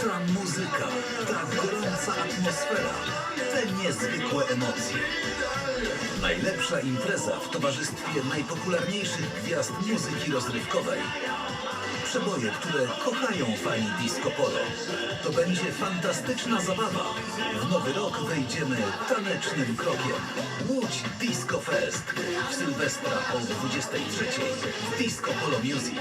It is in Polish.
Ta muzyka, ta gorąca atmosfera, te niezwykłe emocje. Najlepsza impreza w towarzystwie najpopularniejszych gwiazd muzyki rozrywkowej. Przeboje, które kochają fani disco polo. To będzie fantastyczna zabawa. W nowy rok wejdziemy tanecznym krokiem. Łódź Disco Fest. W Sylwestra o 23 w Disco Polo Music.